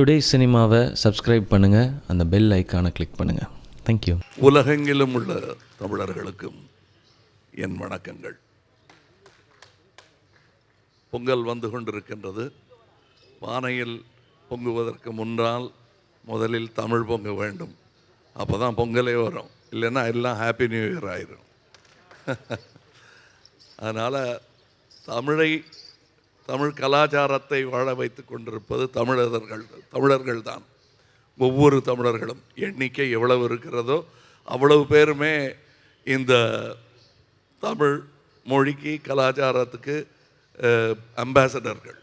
Today சினிமாவை subscribe பண்ணுங்கள் அந்த பெல் ஐக்கானை கிளிக் பண்ணுங்கள் தேங்க்யூ உலகெங்கிலும் உள்ள தமிழர்களுக்கும் என் வணக்கங்கள். பொங்கல் வந்து கொண்டிருக்கின்றது. பானையில் பொங்குவதற்கு முன்னால் முதலில் தமிழ் பொங்க வேண்டும். அப்போ தான் பொங்கலே வரும். இல்லைன்னா எல்லாம் ஹாப்பி நியூ இயர் ஆயிரும். அதனால் தமிழை தமிழ் கலாச்சாரத்தை வாழ வைத்து கொண்டிருப்பது தமிழர்கள் தமிழர்கள் தான் ஒவ்வொரு தமிழர்களும் எண்ணிக்கை எவ்வளவு இருக்கிறதோ அவ்வளவு பேருமே இந்த தமிழ் மொழிக்கு கலாச்சாரத்துக்கு அம்பாசடர்கள்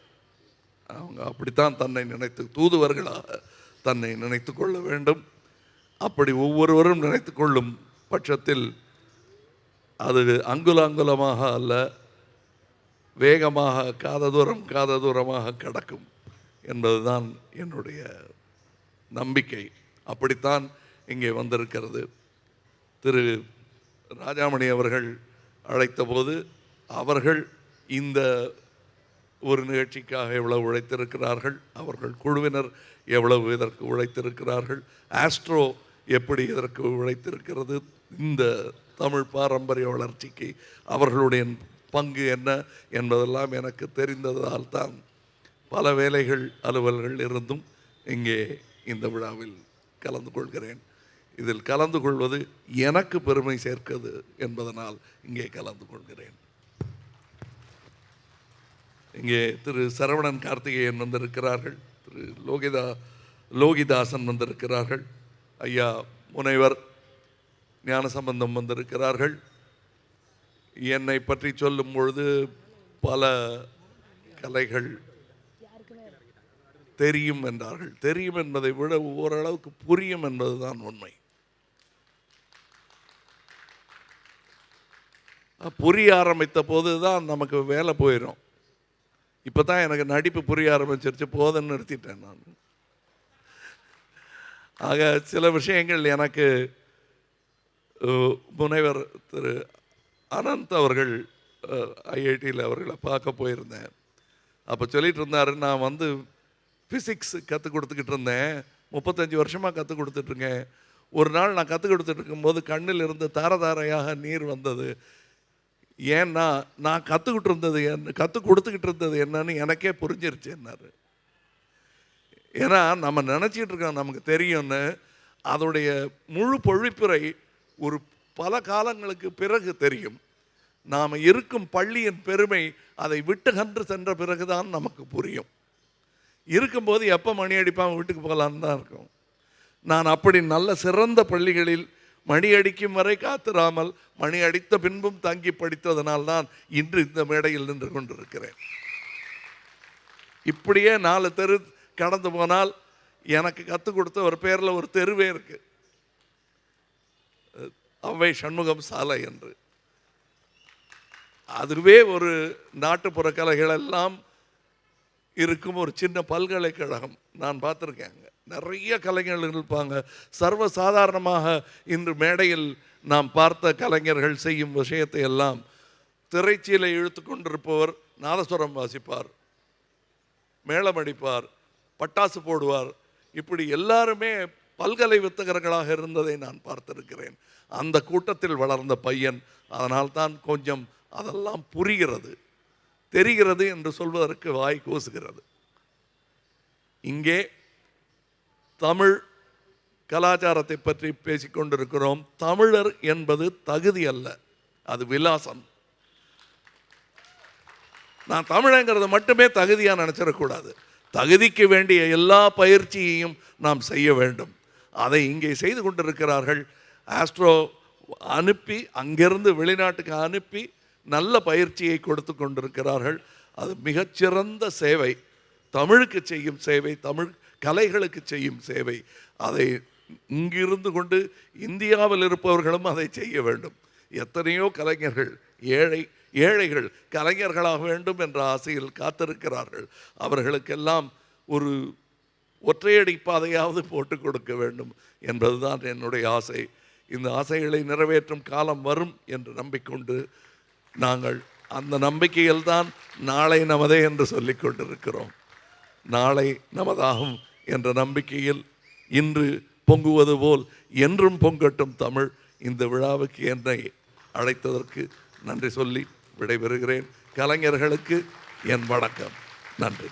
அவங்க அப்படித்தான் தன்னை நினைத்து தூதுவர்களாக தன்னை நினைத்து கொள்ள வேண்டும். அப்படி ஒவ்வொருவரும் நினைத்து கொள்ளும் பட்சத்தில் அது அங்குல அங்குலமாக அல்ல வேகமாக காத தூரம் காத தூரமாக கடக்கும் என்பதுதான் என்னுடைய நம்பிக்கை. அப்படித்தான் இங்கே வந்திருக்கிறது. திரு ராஜாமணி அவர்கள் அழைத்தபோது அவர்கள் இந்த ஒரு நிகழ்ச்சிக்காக எவ்வளவு உழைத்திருக்கிறார்கள் அவர்கள் குழுவினர் எவ்வளவு இதற்கு உழைத்திருக்கிறார்கள் ஆஸ்ட்ரோ எப்படி இதற்கு உழைத்திருக்கிறது இந்த தமிழ் பாரம்பரிய வளர்ச்சிக்கு அவர்களுடைய பங்கு என்ன என்பதெல்லாம் எனக்கு தெரிந்ததால் தான் பல வேலைகள் அலுவல்கள் இருந்தும் இங்கே இந்த விழாவில் கலந்து கொள்கிறேன். இதில் கலந்து கொள்வது எனக்கு பெருமை சேர்க்கிறது என்பதனால் இங்கே கலந்து கொள்கிறேன். இங்கே திரு சரவணன் கார்த்திகேயன் வந்திருக்கிறார்கள் திரு லோகிதா லோகிதாசன் வந்திருக்கிறார்கள் ஐயா முனைவர் ஞானசம்பந்தம் வந்திருக்கிறார்கள் என்னை பற்றி சொல்லும் பொழுது பல கலைகள் தெரியும் என்றார்கள். தெரியும் என்பதை விட ஓரளவுக்கு புரியும் என்பதுதான் உண்மை. புரிய ஆரம்பித்த போது தான் நமக்கு வேலை போயிடும் இப்போ தான் எனக்கு நடிப்பு புரிய ஆரம்பிச்சிருச்சு போதுன்னு நிறுத்திட்டேன் நான். ஆக சில விஷயங்கள் எனக்கு முனைவர் திரு அனந்த் அவர்கள் ஐஐடியில் அவர்களை பார்க்க போயிருந்தேன். அப்போ சொல்லிட்டு இருந்தாரு நான் வந்து ஃபிசிக்ஸ் கற்றுக் கொடுத்துக்கிட்டு இருந்தேன். முப்பத்தஞ்சு வருஷமாக கற்றுக் கொடுத்துட்ருக்கேன் ஒரு நாள் நான் கற்றுக் கொடுத்துட்டு இருக்கும்போது கண்ணில் இருந்து தாரதாரையாக நீர் வந்தது. ஏன்னா நான் கற்றுக்கிட்டு இருந்தது என்ன கற்றுக் கொடுத்துக்கிட்டு இருந்தது என்னன்னு எனக்கே புரிஞ்சிருச்சு என்னாரு. ஏன்னா நம்ம நினச்சிக்கிட்டு இருக்கோம் நமக்கு தெரியும்னு. அதோடைய முழு பொழிப்புரை ஒரு பல காலங்களுக்கு பிறகு தெரியும். நாம் இருக்கும் பள்ளியின் பெருமை அதை விட்டு கன்று சென்ற பிறகுதான் நமக்கு புரியும். இருக்கும்போது எப்போ மணி அடிப்பாமல் வீட்டுக்கு போகலான்னு தான் இருக்கும். நான் அப்படி நல்ல சிறந்த பள்ளிகளில் மணி அடிக்கும் வரை காத்திராமல் மணி அடித்த பின்பும் தங்கி படித்ததனால் தான் இன்று இந்த மேடையில் நின்று கொண்டிருக்கிறேன். இப்படியே நாலு தெரு கடந்து போனால் எனக்கு கற்றுக் கொடுத்த ஒரு பேரில் ஒரு தெருவே இருக்குது அவை சண்முகம் சாலை என்று. அதுவே ஒரு நாட்டுப்புற கலைகள் எல்லாம் இருக்கும் ஒரு சின்ன பல்கலைக்கழகம். நான் பார்த்துருக்கேன் நிறைய கலைஞர்கள் இருப்பாங்க. சர்வ சாதாரணமாக இன்று மேடையில் நாம் பார்த்த கலைஞர்கள் செய்யும் விஷயத்தை எல்லாம் திரைச்சீலை இழுத்து கொண்டிருப்பவர் நாதஸ்வரம் வாசிப்பார். மேளமடிப்பார் பட்டாசு போடுவார். இப்படி எல்லாருமே பல்கலை வித்தகர்களாக இருந்ததை நான் பார்த்திருக்கிறேன். அந்த கூட்டத்தில் வளர்ந்த பையன் அதனால் தான் கொஞ்சம் அதெல்லாம் புரிகிறது. தெரிகிறது என்று சொல்வதற்கு வாய் கூசுகிறது. இங்கே தமிழ் கலாச்சாரத்தை பற்றி பேசிக்கொண்டிருக்கிறோம். தமிழர் என்பது தகுதி அல்ல அது விலாசம். நான் தமிழங்கிறது மட்டுமே தகுதியாக நினச்சிடக்கூடாது தகுதிக்கு வேண்டிய எல்லா பயிற்சியையும் நாம் செய்ய வேண்டும். அதை இங்கே செய்து கொண்டிருக்கிறார்கள். ஆஸ்ட்ரோ அனுப்பி அங்கிருந்து வெளிநாட்டுக்கு அனுப்பி நல்ல பயிற்சியை கொடுத்து கொண்டிருக்கிறார்கள். அது மிகச்சிறந்த சேவை. தமிழுக்கு செய்யும் சேவை தமிழ் கலைகளுக்கு செய்யும் சேவை. அதை இங்கிருந்து கொண்டு இந்தியாவில் இருப்பவர்களும் அதை செய்ய வேண்டும். எத்தனையோ கலைஞர்கள் ஏழை ஏழைகள் கலைஞர்களாக வேண்டும் என்ற ஆசையில் காத்திருக்கிறார்கள். அவர்களுக்கெல்லாம் ஒரு ஒற்றையடி பாதையாவது போட்டு கொடுக்க வேண்டும் என்பதுதான் என்னுடைய ஆசை. இந்த ஆசைகளை நிறைவேற்றும் காலம் வரும் என்று நம்பிக்கொண்டு நாங்கள் அந்த நம்பிக்கையில்தான் நாளை நமதே என்று சொல்லிக் கொண்டிருக்கிறோம். நாளை நமதாகும் என்ற நம்பிக்கையில் இன்று பொங்குவது போல் என்றும் பொங்கட்டும் தமிழ் இந்த விழாவுக்கு என்னை அழைத்ததற்கு நன்றி சொல்லி விடைபெறுகிறேன். கலைஞர்களுக்கு என் வணக்கம். நன்றி.